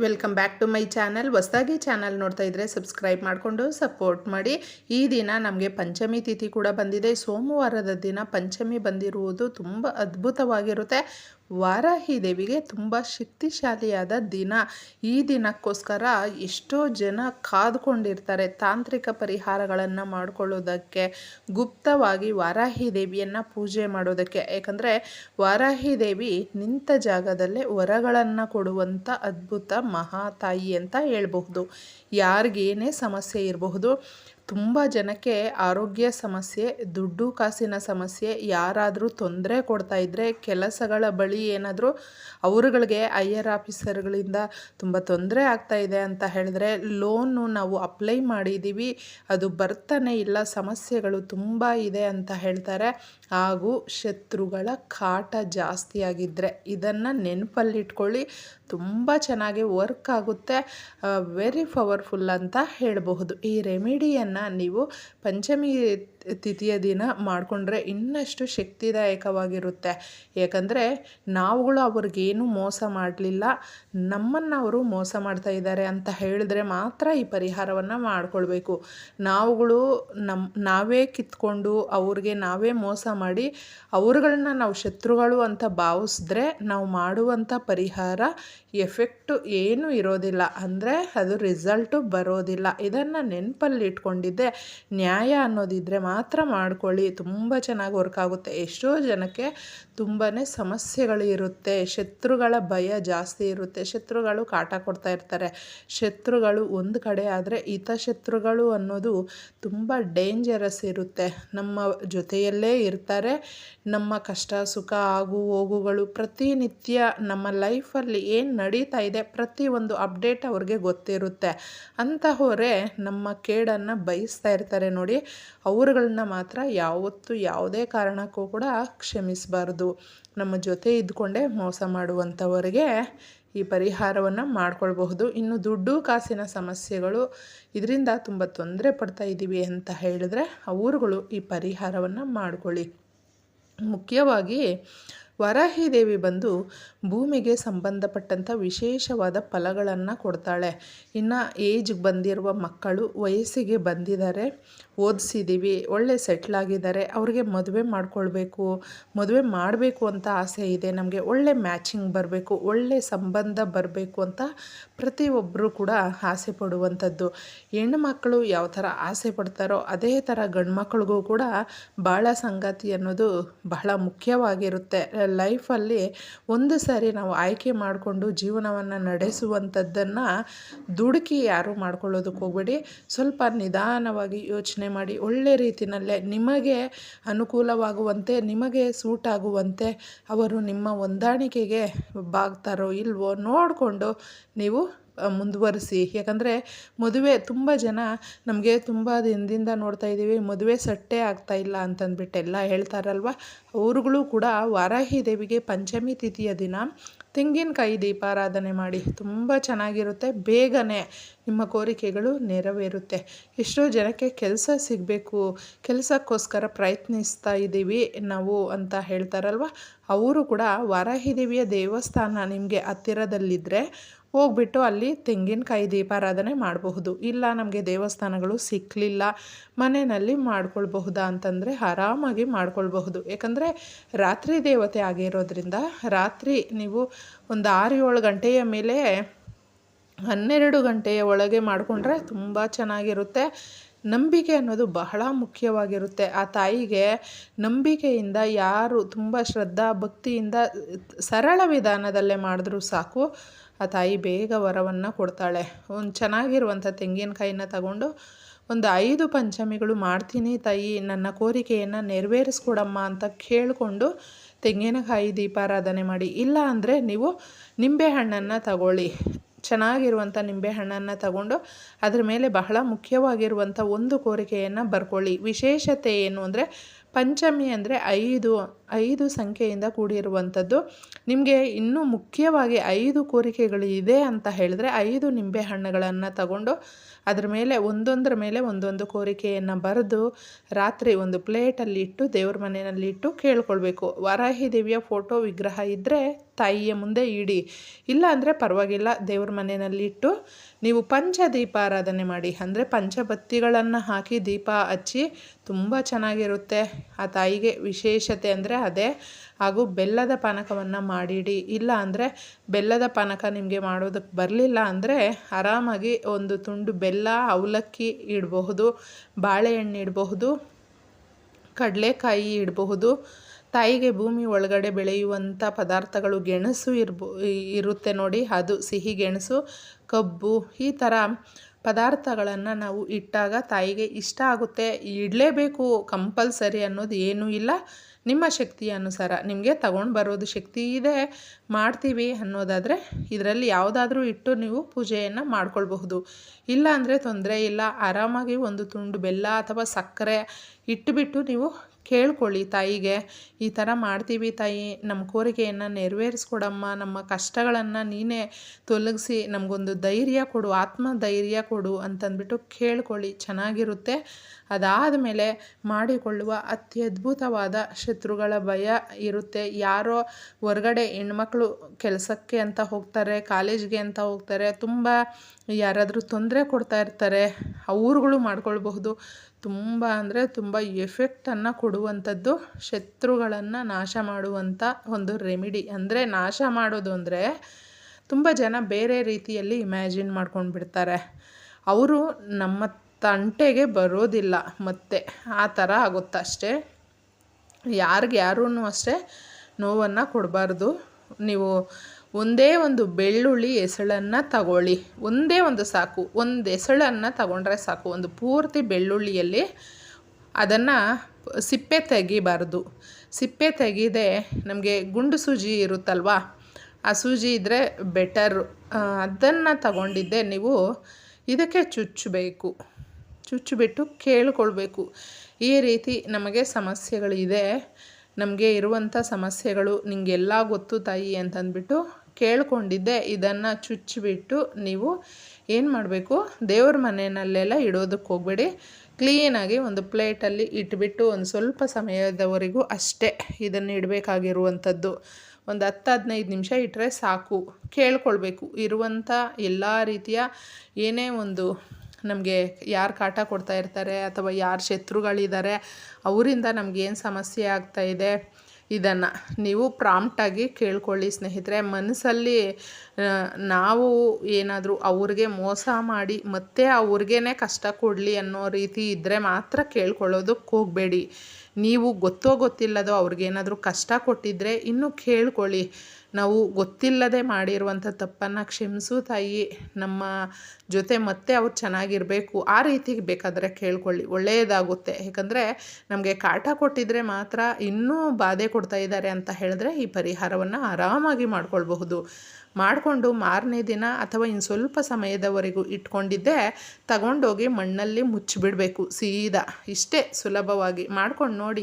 Welcome back to my channel ಹೊಸದಾಗಿ channel ನೋಡ್ತಾ ಇದ್ದರೆ ಸಬ್ಸ್ಕ್ರೈಬ್ ಮಾಡಿಕೊಂಡು ಸಪೋರ್ಟ್ ಮಾಡಿ. ಈ ದಿನ ನಮಗೆ ಪಂಚಮಿ ತಿಥಿ ಕೂಡ ಬಂದಿದೆ. ಸೋಮವಾರದ ದಿನ ಪಂಚಮಿ ಬಂದಿರುವುದು ತುಂಬ ಅದ್ಭುತವಾಗಿರುತ್ತೆ. ವಾರಾಹಿ ದೇವಿಗೆ ತುಂಬ ಶಕ್ತಿಶಾಲಿಯಾದ ದಿನ. ಈ ದಿನಕ್ಕೋಸ್ಕರ ಎಷ್ಟೋ ಜನ ಕಾದುಕೊಂಡಿರ್ತಾರೆ ತಾಂತ್ರಿಕ ಪರಿಹಾರಗಳನ್ನು ಮಾಡಿಕೊಳ್ಳೋದಕ್ಕೆ. ಗುಪ್ತವಾಗಿ ವಾರಾಹಿ ದೇವಿಯನ್ನು ಪೂಜೆ ಮಾಡೋದಕ್ಕೆ. ಯಾಕಂದರೆ ವಾರಾಹಿ ದೇವಿ ನಿಂತ ಜಾಗದಲ್ಲೇ ವರಗಳನ್ನು ಕೊಡುವಂಥ ಅದ್ಭುತ ಮಹಾತಾಯಿ ಅಂತ ಹೇಳಬಹುದು. ಯಾರಿಗೇನೇ ಸಮಸ್ಯೆ ಇರಬಹುದು ತುಂಬ ಜನಕ್ಕೆ ಆರೋಗ್ಯ ಸಮಸ್ಯೆ, ದುಡ್ಡು ಕಾಸಿನ ಸಮಸ್ಯೆ, ಯಾರಾದರೂ ತೊಂದರೆ ಕೊಡ್ತಾ ಇದ್ದರೆ ಕೆಲಸಗಳ ಬಳಿ ಏನಾದರೂ ಅವರುಗಳಿಗೆ ಐಯರ್ ಆಫೀಸರ್ಗಳಿಂದ ತುಂಬ ತೊಂದರೆ ಆಗ್ತಾ ಇದೆ ಅಂತ ಹೇಳಿದ್ರೆ ಲೋನು ನಾವು ಅಪ್ಲೈ ಮಾಡಿದ್ದೀವಿ ಅದು ಬರ್ತಾನೆ ಇಲ್ಲ, ಸಮಸ್ಯೆಗಳು ತುಂಬ ಇದೆ ಅಂತ ಹೇಳ್ತಾರೆ. ಹಾಗೂ ಶತ್ರುಗಳ ಕಾಟ ಜಾಸ್ತಿ ಆಗಿದ್ದರೆ ಇದನ್ನು ನೆನಪಲ್ಲಿಟ್ಕೊಳ್ಳಿ. ತುಂಬ ಚೆನ್ನಾಗಿ ವರ್ಕ್ ಆಗುತ್ತೆ ವೆರಿ ಪವರ್ಫುಲ್ ಅಂತ ಹೇಳಬಹುದು. ಈ ರೆಮಿಡಿಯನ್ನು ನೀವು ಪಂಚಮಿ ತಿಥಿಯ ದಿನ ಮಾಡಿಕೊಂಡ್ರೆ ಇನ್ನಷ್ಟು ಶಕ್ತಿದಾಯಕವಾಗಿರುತ್ತೆ. ಯಾಕಂದರೆ ನಾವುಗಳು ಅವ್ರಿಗೇನು ಮೋಸ ಮಾಡಲಿಲ್ಲ, ನಮ್ಮನ್ನು ಅವರು ಮೋಸ ಮಾಡ್ತಾ ಇದ್ದಾರೆ ಅಂತ ಹೇಳಿದ್ರೆ ಮಾತ್ರ ಈ ಪರಿಹಾರವನ್ನು ಮಾಡಿಕೊಳ್ಬೇಕು. ನಾವುಗಳು ನಮ್ಮ ನಾವೇ ಕಿತ್ಕೊಂಡು ಅವ್ರಿಗೆ ನಾವೇ ಮೋಸ ಮಾಡಿ ಅವ್ರುಗಳನ್ನ ನಾವು ಶತ್ರುಗಳು ಅಂತ ಭಾವಿಸಿದ್ರೆ ನಾವು ಮಾಡುವಂಥ ಪರಿಹಾರ ಎಫೆಕ್ಟು ಏನೂ ಇರೋದಿಲ್ಲ. ಅಂದರೆ ಅದು ರಿಸಲ್ಟು ಬರೋದಿಲ್ಲ. ಇದನ್ನು ನೆನಪಲ್ಲಿ ಇಟ್ಕೊಂಡಿದ್ದೆ. ನ್ಯಾಯ ಅನ್ನೋದಿದ್ದರೆ ಮಾತ್ರ ಮಾಡ್ಕೊಳ್ಳಿ. ತುಂಬ ಚೆನ್ನಾಗಿ ವರ್ಕ್ ಆಗುತ್ತೆ. ಎಷ್ಟೋ ಜನಕ್ಕೆ ತುಂಬಾ ಸಮಸ್ಯೆಗಳು ಇರುತ್ತೆ. ಶತ್ರುಗಳ ಭಯ ಜಾಸ್ತಿ ಇರುತ್ತೆ. ಶತ್ರುಗಳು ಕಾಟ ಕೊಡ್ತಾ ಇರ್ತಾರೆ. ಶತ್ರುಗಳು ಒಂದು ಕಡೆ ಆದರೆ ಶತ್ರುಗಳು ಅನ್ನೋದು ತುಂಬ ಡೇಂಜರಸ್ ಇರುತ್ತೆ. ನಮ್ಮ ಜೊತೆಯಲ್ಲೇ ಇರ್ತಾರೆ. ನಮ್ಮ ಕಷ್ಟ ಸುಖ ಆಗು ಹೋಗುಗಳು ಪ್ರತಿನಿತ್ಯ ನಮ್ಮ ಲೈಫಲ್ಲಿ ಏನು ನಡೀತಾ ಇದೆ ಪ್ರತಿಯೊಂದು ಅಪ್ಡೇಟ್ ಅವ್ರಿಗೆ ಗೊತ್ತಿರುತ್ತೆ. ಅಂತಹವರೇ ನಮ್ಮ ಕೇಡನ್ನು ಬಯಸ್ತಾ ಇರ್ತಾರೆ ನೋಡಿ ಅವರುಗಳನ್ನ ಮಾತ್ರ ಯಾವತ್ತೂ ಯಾವುದೇ ಕಾರಣಕ್ಕೂ ಕೂಡ ಕ್ಷಮಿಸಬಾರ್ದು. ನಮ್ಮ ಜೊತೆ ಇದ್ಕೊಂಡೇ ಮೋಸ ಮಾಡುವಂಥವರಿಗೆ ಈ ಪರಿಹಾರವನ್ನು ಮಾಡ್ಕೊಳ್ಬಹುದು. ಇನ್ನು ದುಡ್ಡು ಕಾಸಿನ ಸಮಸ್ಯೆಗಳು ಇದರಿಂದ ತುಂಬ ತೊಂದರೆ ಪಡ್ತಾ ಇದ್ದೀವಿ ಅಂತ ಹೇಳಿದ್ರೆ ಅವರುಗಳು ಈ ಪರಿಹಾರವನ್ನು ಮಾಡ್ಕೊಳ್ಳಿ. ಮುಖ್ಯವಾಗಿ ವರಾಹಿ ದೇವಿ ಬಂದು ಭೂಮಿಗೆ ಸಂಬಂಧಪಟ್ಟಂಥ ವಿಶೇಷವಾದ ಫಲಗಳನ್ನು ಕೊಡ್ತಾಳೆ. ಇನ್ನು ಏಜ್ಗೆ ಬಂದಿರುವ ಮಕ್ಕಳು ವಯಸ್ಸಿಗೆ ಬಂದಿದ್ದಾರೆ. ಓದಿಸಿದ್ದೀವಿ ಒಳ್ಳೆ ಸೆಟ್ಲಾಗಿದ್ದಾರೆ ಅವ್ರಿಗೆ ಮದುವೆ ಮಾಡಿಕೊಳ್ಬೇಕು, ಮದುವೆ ಮಾಡಬೇಕು ಅಂತ ಆಸೆ ಇದೆ. ನಮಗೆ ಒಳ್ಳೆ ಮ್ಯಾಚಿಂಗ್ ಬರಬೇಕು, ಒಳ್ಳೆ ಸಂಬಂಧ ಬರಬೇಕು ಅಂತ ಪ್ರತಿಯೊಬ್ಬರು ಕೂಡ ಆಸೆ ಪಡುವಂಥದ್ದು. ಹೆಣ್ಣು ಮಕ್ಕಳು ಯಾವ ಥರ ಆಸೆ ಪಡ್ತಾರೋ ಅದೇ ಥರ ಗಂಡು ಮಕ್ಕಳಿಗೂ ಕೂಡ ಭಾಳ ಸಂಗಾತಿ ಅನ್ನೋದು ಬಹಳ ಮುಖ್ಯವಾಗಿರುತ್ತೆ. ಲೈಫಲ್ಲಿ ಒಂದು ಸಾರಿ ನಾವು ಆಯ್ಕೆ ಮಾಡಿಕೊಂಡು ಜೀವನವನ್ನು ನಡೆಸುವಂಥದ್ದನ್ನು ದುಡುಕಿ ಯಾರೂ ಮಾಡ್ಕೊಳ್ಳೋದಕ್ಕೆ ಹೋಗಬೇಡಿ. ಸ್ವಲ್ಪ ನಿಧಾನವಾಗಿ ಯೋಚನೆ ಮಾಡಿ, ಒಳ್ಳೆ ರೀತಿಯಲ್ಲೇ ನಿಮಗೆ ಅನುಕೂಲವಾಗುವಂತೆ, ನಿಮಗೆ ಸೂಟ್ ಆಗುವಂತೆ ಅವರು ನಿಮ್ಮ ಹೊಂದಾಣಿಕೆಗೆ ಬಾಗ್ತಾರೋ ಇಲ್ವೋ ನೋಡಿಕೊಂಡು ನೀವು ಮುಂದುವರಿಸಿ. ಯಾಕಂದರೆ ಮದುವೆ ತುಂಬ ಜನ ನಮಗೆ ತುಂಬ ದಿನದಿಂದ ನೋಡ್ತಾ ಇದ್ದೀವಿ, ಮದುವೆ ಸಟ್ಟೆ ಆಗ್ತಾ ಇಲ್ಲ ಅಂತಂದ್ಬಿಟ್ಟು ಎಲ್ಲ ಹೇಳ್ತಾರಲ್ವ? ಅವ್ರುಗಳು ಕೂಡ ವಾರಾಹಿ ದೇವಿಗೆ ಪಂಚಮಿ ತಿಥಿಯ ದಿನ, ತೆಂಗಿನಕಾಯಿ ದೀಪಾರಾಧನೆ ಮಾಡಿ ತುಂಬ ಚೆನ್ನಾಗಿರುತ್ತೆ. ಬೇಗನೆ ನಿಮ್ಮ ಕೋರಿಕೆಗಳು ನೆರವೇರುತ್ತೆ. ಎಷ್ಟೋ ಜನಕ್ಕೆ ಕೆಲಸ ಸಿಗಬೇಕು, ಕೆಲಸಕ್ಕೋಸ್ಕರ ಪ್ರಯತ್ನಿಸ್ತಾ ಇದ್ದೀವಿ ನಾವು ಅಂತ ಹೇಳ್ತಾರಲ್ವ? ಅವರು ಕೂಡ ವಾರಾಹಿ ದೇವಿಯ ದೇವಸ್ಥಾನ ನಿಮಗೆ ಹತ್ತಿರದಲ್ಲಿದ್ದರೆ ಹೋಗ್ಬಿಟ್ಟು ಅಲ್ಲಿ ತೆಂಗಿನಕಾಯಿ ದೀಪಾರಾಧನೆ ಮಾಡಬಹುದು. ಇಲ್ಲ, ನಮಗೆ ದೇವಸ್ಥಾನಗಳು ಸಿಕ್ಕಲಿಲ್ಲ ಮನೆಯಲ್ಲಿ ಮಾಡ್ಕೊಳ್ಬಹುದಾ ಅಂತಂದರೆ ಆರಾಮಾಗಿ ಮಾಡ್ಕೊಳ್ಬಹುದು. ಯಾಕಂದರೆ ರಾತ್ರಿ ದೇವತೆ ಆಗಿರೋದ್ರಿಂದ ರಾತ್ರಿ ನೀವು ಒಂದು ಆರು ಏಳು ಗಂಟೆಯ ಮೇಲೆ ಹನ್ನೆರಡು ಗಂಟೆಯ ಒಳಗೆ ಮಾಡಿಕೊಂಡ್ರೆ ತುಂಬ ಚೆನ್ನಾಗಿರುತ್ತೆ. ನಂಬಿಕೆ ಅನ್ನೋದು ಬಹಳ ಮುಖ್ಯವಾಗಿರುತ್ತೆ. ಆ ತಾಯಿಗೆ ನಂಬಿಕೆಯಿಂದ ಯಾರು ತುಂಬ ಶ್ರದ್ಧಾ ಭಕ್ತಿಯಿಂದ ಸರಳ ವಿಧಾನದಲ್ಲೇ ಮಾಡಿದ್ರೂ ಸಾಕು. ಆ ತಾಯಿ ಬೇಗ ವರವನ್ನು ಕೊಡ್ತಾಳೆ. ಒಂದು ಚೆನ್ನಾಗಿರುವಂಥ ತೆಂಗಿನಕಾಯಿನ ತಗೊಂಡು ಒಂದು ಐದು ಪಂಚಮಿಗಳು ಮಾಡ್ತೀನಿ ತಾಯಿ. ನನ್ನ ಕೋರಿಕೆಯನ್ನು ನೆರವೇರಿಸ್ಕೊಡಮ್ಮ ಅಂತ ಕೇಳಿಕೊಂಡು ತೆಂಗಿನಕಾಯಿ ದೀಪಾರಾಧನೆ ಮಾಡಿ. ಇಲ್ಲ ಅಂದರೆ ನೀವು ನಿಂಬೆಹಣ್ಣನ್ನು ತಗೊಳ್ಳಿ. ಚೆನ್ನಾಗಿರುವಂಥ ನಿಂಬೆಹಣ್ಣನ್ನು ತಗೊಂಡು ಅದ್ರ ಮೇಲೆ ಬಹಳ ಮುಖ್ಯವಾಗಿರುವಂಥ ಒಂದು ಕೋರಿಕೆಯನ್ನು ಬರ್ಕೊಳ್ಳಿ. ವಿಶೇಷತೆ ಏನು ಅಂದರೆ ಪಂಚಮಿ ಅಂದರೆ ಐದು ಐದು ಸಂಖ್ಯೆಯಿಂದ ಕೂಡಿರುವಂಥದ್ದು. ನಿಮಗೆ ಇನ್ನೂ ಮುಖ್ಯವಾಗಿ ಐದು ಕೋರಿಕೆಗಳು ಇದೆ ಅಂತ ಹೇಳಿದ್ರೆ ಐದು ನಿಂಬೆ ಹಣ್ಣುಗಳನ್ನು ತಗೊಂಡು ಅದರ ಮೇಲೆ ಒಂದೊಂದರ ಮೇಲೆ ಒಂದೊಂದು ಕೋರಿಕೆಯನ್ನು ಬರೆದು ರಾತ್ರಿ ಒಂದು ಪ್ಲೇಟಲ್ಲಿ ಇಟ್ಟು ದೇವ್ರ ಮನೆಯಲ್ಲಿ ಇಟ್ಟು ಕೇಳ್ಕೊಳ್ಬೇಕು. ವಾರಾಹಿ ದೇವಿಯ ಫೋಟೋ ವಿಗ್ರಹ ಇದ್ದರೆ ತಾಯಿಯ ಮುಂದೆ ಇಡಿ. ಇಲ್ಲ ಅಂದರೆ ಪರವಾಗಿಲ್ಲ, ದೇವ್ರ ಮನೆಯಲ್ಲಿ ಇಟ್ಟು ನೀವು ಪಂಚ ದೀಪಾರಾಧನೆ ಮಾಡಿ. ಅಂದರೆ ಪಂಚಬತ್ತಿಗಳನ್ನು ಹಾಕಿ ದೀಪ ಹಚ್ಚಿ ತುಂಬ ಚೆನ್ನಾಗಿರುತ್ತೆ. ಆ ತಾಯಿಗೆ ವಿಶೇಷತೆ ಅಂದರೆ ಅದೇ. ಹಾಗೂ ಬೆಲ್ಲದ ಪಾನಕವನ್ನು ಮಾಡಿಡಿ. ಇಲ್ಲ ಅಂದರೆ ಬೆಲ್ಲದ ಪಾನಕ ನಿಮಗೆ ಮಾಡೋದಕ್ಕೆ ಬರಲಿಲ್ಲ ಅಂದರೆ ಆರಾಮಾಗಿ ಒಂದು ತುಂಡು ಬೆಲ್ಲ, ಅವಲಕ್ಕಿ ಇಡಬಹುದು, ಬಾಳೆಹಣ್ಣು ಇಡಬಹುದು, ಕಡಲೆಕಾಯಿ ಇಡಬಹುದು ತಾಯಿಗೆ ಭೂಮಿ ಒಳಗಡೆ ಬೆಳೆಯುವಂಥ ಪದಾರ್ಥಗಳು ಗೆಣಸು ಇರ್ಬೋ ಇರುತ್ತೆ ನೋಡಿ, ಅದು ಸಿಹಿ ಗೆಣಸು, ಕಬ್ಬು, ಈ ಥರ ಪದಾರ್ಥಗಳನ್ನು ನಾವು ಇಟ್ಟಾಗ ತಾಯಿಗೆ ಇಷ್ಟ ಆಗುತ್ತೆ. ಇಡಲೇಬೇಕು, ಕಂಪಲ್ಸರಿ ಅನ್ನೋದು ಏನೂ ಇಲ್ಲ. ನಿಮ್ಮ ಶಕ್ತಿಯ ಅನುಸಾರ, ನಿಮಗೆ ತಗೊಂಡು ಬರೋದು ಶಕ್ತಿ ಇದೆ, ಮಾಡ್ತೀವಿ ಅನ್ನೋದಾದರೆ ಇದರಲ್ಲಿ ಯಾವುದಾದ್ರೂ ಇಟ್ಟು ನೀವು ಪೂಜೆಯನ್ನು ಮಾಡ್ಕೊಳ್ಬಹುದು. ಇಲ್ಲ ಅಂದರೆ ತೊಂದರೆ ಇಲ್ಲ. ಆರಾಮಾಗಿ ಒಂದು ತುಂಡು ಬೆಲ್ಲ ಅಥವಾ ಸಕ್ಕರೆ ಇಟ್ಟುಬಿಟ್ಟು ನೀವು ಕೇಳ್ಕೊಳ್ಳಿ ತಾಯಿಗೆ. ಈ ಥರ ಮಾಡ್ತೀವಿ ತಾಯಿ. ನಮ್ಮ ಕೋರಿಕೆಯನ್ನು ನೆರವೇರಿಸ್ಕೊಡಮ್ಮ. ನಮ್ಮ ಕಷ್ಟಗಳನ್ನು ನೀನೇ ತೊಲಗಿಸಿ, ನಮಗೊಂದು ಧೈರ್ಯ ಕೊಡು ಆತ್ಮ ಧೈರ್ಯ ಕೊಡು ಅಂತಂದ್ಬಿಟ್ಟು ಕೇಳ್ಕೊಳ್ಳಿ. ಚೆನ್ನಾಗಿರುತ್ತೆ. ಅದಾದ ಮೇಲೆ ಮಾಡಿಕೊಳ್ಳುವ ಅತ್ಯದ್ಭುತವಾದ ಶತ್ರುಗಳ ಭಯ ಇರುತ್ತೆ. ಯಾರೋ ಹೊರಗಡೆ ಹೆಣ್ಮಕ್ಳು ಕೆಲಸಕ್ಕೆ ಅಂತ ಹೋಗ್ತಾರೆ, ಕಾಲೇಜ್ಗೆ ಅಂತ ಹೋಗ್ತಾರೆ, ತುಂಬ ಯಾರಾದರೂ ತೊಂದರೆ ಕೊಡ್ತಾ ಇರ್ತಾರೆ ಅವ್ರುಗಳು ಮಾಡ್ಕೊಳ್ಬಹುದು. ತುಂಬ ಅಂದರೆ ತುಂಬ ಎಫೆಕ್ಟನ್ನು ಕೊಡುವಂಥದ್ದು, ಶತ್ರುಗಳನ್ನು ನಾಶ ಮಾಡುವಂಥ ಒಂದು ರೆಮಿಡಿ ಅಂದರೆ ನಾಶ ಮಾಡೋದು ಅಂದರೆ ತುಂಬ ಜನ ಬೇರೆ ರೀತಿಯಲ್ಲಿ ಇಮ್ಯಾಜಿನ್ ಮಾಡ್ಕೊಂಡು ಬಿಡ್ತಾರೆ ಅವರು ನಮ್ಮ ತಂಟೆಗೆ ಬರೋದಿಲ್ಲ, ಮತ್ತೆ ಆ ಥರ ಆಗುತ್ತೆ ಅಷ್ಟೇ. ಯಾರೂ ಅಷ್ಟೇ ನೋವನ್ನು ಕೊಡಬಾರ್ದು. ನೀವು ಒಂದೇ ಒಂದು ಬೆಳ್ಳುಳ್ಳಿ ಎಸಳನ್ನು ತಗೊಳ್ಳಿ. ಒಂದೇ ಒಂದು ಸಾಕು. ಒಂದು ಎಸಳನ್ನು ತಗೊಂಡ್ರೆ ಸಾಕು. ಒಂದು ಪೂರ್ತಿ ಬೆಳ್ಳುಳ್ಳಿಯಲ್ಲಿ ಅದನ್ನು ಸಿಪ್ಪೆ ತೆಗಿಬಾರ್ದು. ಸಿಪ್ಪೆ ತೆಗೆದೇ ನಮಗೆ ಗುಂಡು ಸೂಜಿ ಇರುತ್ತಲ್ವಾ? ಆ ಸೂಜಿ ಇದ್ದರೆ ಬೆಟರು ಅದನ್ನು ತಗೊಂಡಿದ್ದೆ ನೀವು, ಇದಕ್ಕೆ ಚುಚ್ಚಬೇಕು. ಚುಚ್ಚಿಬಿಟ್ಟು ಕೇಳಿಕೊಳ್ಬೇಕು. ಈ ರೀತಿ ನಮಗೆ ಸಮಸ್ಯೆಗಳಿದೆ. ನಮಗೆ ಇರುವಂಥ ಸಮಸ್ಯೆಗಳು ನಿಮಗೆಲ್ಲ ಗೊತ್ತು ತಾಯಿ ಅಂತಂದ್ಬಿಟ್ಟು ಕೇಳ್ಕೊಂಡಿದ್ದೆ, ಇದನ್ನು ಚುಚ್ಚಿಬಿಟ್ಟು ನೀವು ಏನು ಮಾಡಬೇಕು? ದೇವ್ರ ಮನೆಯಲ್ಲೆಲ್ಲ ಇಡೋದಕ್ಕೆ ಹೋಗಬೇಡಿ. ಕ್ಲೀನಾಗಿ ಒಂದು ಪ್ಲೇಟಲ್ಲಿ ಇಟ್ಬಿಟ್ಟು ಒಂದು ಸ್ವಲ್ಪ ಸಮಯದವರೆಗೂ ಅಷ್ಟೇ ಇದನ್ನು ಇಡಬೇಕಾಗಿರುವಂಥದ್ದು. ಒಂದು ಹತ್ತು ಹದಿನೈದು ನಿಮಿಷ ಇಟ್ಟರೆ ಸಾಕು. ಕೇಳ್ಕೊಳ್ಬೇಕು. ಇರುವಂಥ ಎಲ್ಲ ರೀತಿಯ ಏನೇ ಒಂದು ನಮಗೆ ಯಾರು ಕಾಟ ಕೊಡ್ತಾ ಇರ್ತಾರೆ ಅಥವಾ ಯಾರು ಶತ್ರುಗಳಿದ್ದಾರೆ, ಅವರಿಂದ ನಮಗೇನು ಸಮಸ್ಯೆ ಆಗ್ತಾಯಿದೆ ಇದನ್ನು ನೀವು ಪ್ರಾಂಪ್ಟಾಗಿ ಕೇಳ್ಕೊಳ್ಳಿ ಸ್ನೇಹಿತರೆ. ಮನಸ್ಸಲ್ಲಿ ನಾವು ಏನಾದರೂ ಅವ್ರಿಗೆ ಮೋಸ ಮಾಡಿ ಮತ್ತೆ ಅವ್ರಿಗೇ ಕಷ್ಟ ಕೊಡಲಿ ಅನ್ನೋ ರೀತಿ ಇದ್ದರೆ ಮಾತ್ರ ಕೇಳ್ಕೊಳ್ಳೋದಕ್ಕೆ ಹೋಗಬೇಡಿ. ನೀವು ಗೊತ್ತೋ ಗೊತ್ತಿಲ್ಲದೋ ಅವ್ರಿಗೇನಾದರೂ ಕಷ್ಟ ಕೊಟ್ಟಿದ್ದರೆ ಇನ್ನೂ ಕೇಳ್ಕೊಳ್ಳಿ. ನಾವು ಗೊತ್ತಿಲ್ಲದೆ ಮಾಡಿರುವಂಥ ತಪ್ಪನ್ನು ಕ್ಷಮಿಸು ತಾಯಿ. ನಮ್ಮ ಜೊತೆ ಮತ್ತೆ ಅವ್ರು ಚೆನ್ನಾಗಿರಬೇಕು. ಆ ರೀತಿಗೆ ಬೇಕಾದರೆ ಕೇಳ್ಕೊಳ್ಳಿ. ಒಳ್ಳೆಯದಾಗುತ್ತೆ. ಯಾಕಂದರೆ ನಮಗೆ ಕಾಟ ಕೊಟ್ಟಿದ್ರೆ ಮಾತ್ರ ಇನ್ನೂ ಬಾಧೆ ಕೊಡ್ತಾ ಇದ್ದಾರೆ ಅಂತ ಹೇಳಿದ್ರೆ ಈ ಪರಿಹಾರವನ್ನು ಆರಾಮಾಗಿ ಮಾಡ್ಕೊಳ್ಬಹುದು. ಮಾಡಿಕೊಂಡು ಮಾರನೇ ದಿನ ಅಥವಾ ಇನ್ನು ಸ್ವಲ್ಪ ಸಮಯದವರೆಗೂ ಇಟ್ಕೊಂಡಿದ್ದೆ ತಗೊಂಡೋಗಿ ಮಣ್ಣಲ್ಲಿ ಮುಚ್ಚಿಬಿಡಬೇಕು. ಸೀದಾ. ಇಷ್ಟೇ ಸುಲಭವಾಗಿ. ಮಾಡ್ಕೊಂಡು ನೋಡಿ.